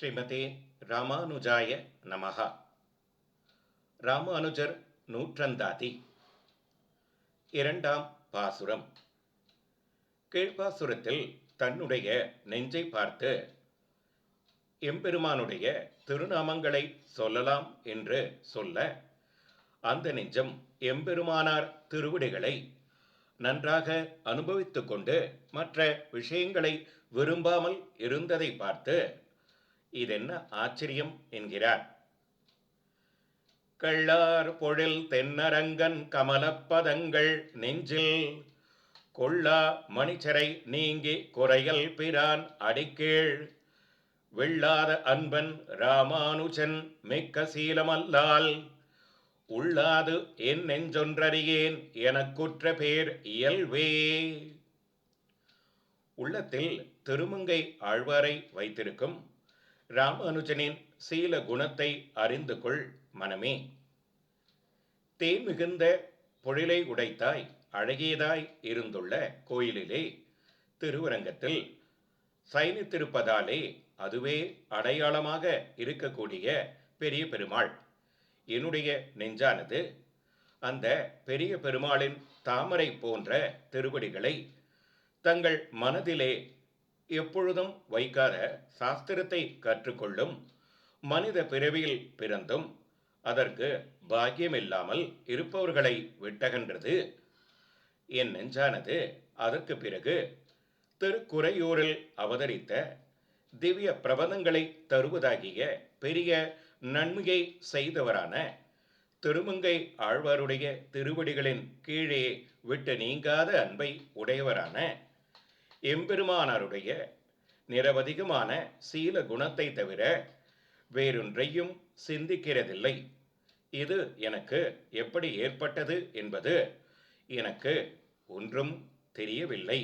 ஸ்ரீமதே ராமானுஜாய நமகா ராமானுஜர் நூற்றந்தாதி. இரண்டாம் பாசுரம். கீழ்ப்பாசுரத்தில் தன்னுடைய நெஞ்சை பார்த்து எம்பெருமானுடைய திருநாமங்களை சொல்லலாம் என்று சொல்ல அந்த நெஞ்சம் எம்பெருமானார் திருவிடைகளை நன்றாக அனுபவித்துக்கொண்டு மற்ற விஷயங்களை விரும்பாமல் இருந்ததை பார்த்து இதென்ன ஆச்சரியம் என்கிறார். கள்ளார் பொழில் தென்னரங்கன் கமலப்பதங்கள் நெஞ்சில் கொள்ளா மணிச்சரை நீங்கி குறையல் பிரான் அடிக்கீழ் வெள்ளாத அன்பன் ராமானுஜன் மிக்க சீலமல்லால் உள்ளாது என் நெஞ்சொன்றறியேன் எனக்குற்ற பேர் இயல்வே. உள்ளத்தில் திருமங்கை ஆழ்வாரை வைத்திருக்கும் ராமானுஜனின் சீல குணத்தை அறிந்து கொள் மனமே. தேன் மிகுந்த பொழிலை உடைத்தாய் அழகியதாய் இருந்துள்ள கோயிலிலே திருவரங்கத்தில் சயனித்திருப்பதாலே அதுவே அடையாளமாக இருக்கக்கூடிய பெரிய பெருமாள். என்னுடைய நெஞ்சானது அந்த பெரிய பெருமாளின் தாமரை போன்ற திருவடிகளை தங்கள் மனதிலே எப்பொழுதும் வைக்காத சாஸ்திரத்தை கற்றுக்கொள்ளும் மனித பிறவியில் பிறந்தும் அதற்கு பாக்கியமில்லாமல் இருப்பவர்களை விட்டகன்றது. என் நெஞ்சானது அதற்கு பிறகு திருக்குறையூரில் அவதரித்த திவ்ய பிரபந்தங்களை தருவதாகிய பெரிய நன்மையை செய்தவரான திருமங்கை ஆழ்வாருடைய திருவடிகளின் கீழே விட்டு நீங்காத அன்பை உடையவரான எம்பெருமானாருடைய நிரவதிகமான சீல குணத்தை தவிர வேறொன்றையும் சிந்திக்கிறதில்லை. இது எனக்கு எப்படி ஏற்பட்டது என்பது எனக்கு ஒன்றும் தெரியவில்லை.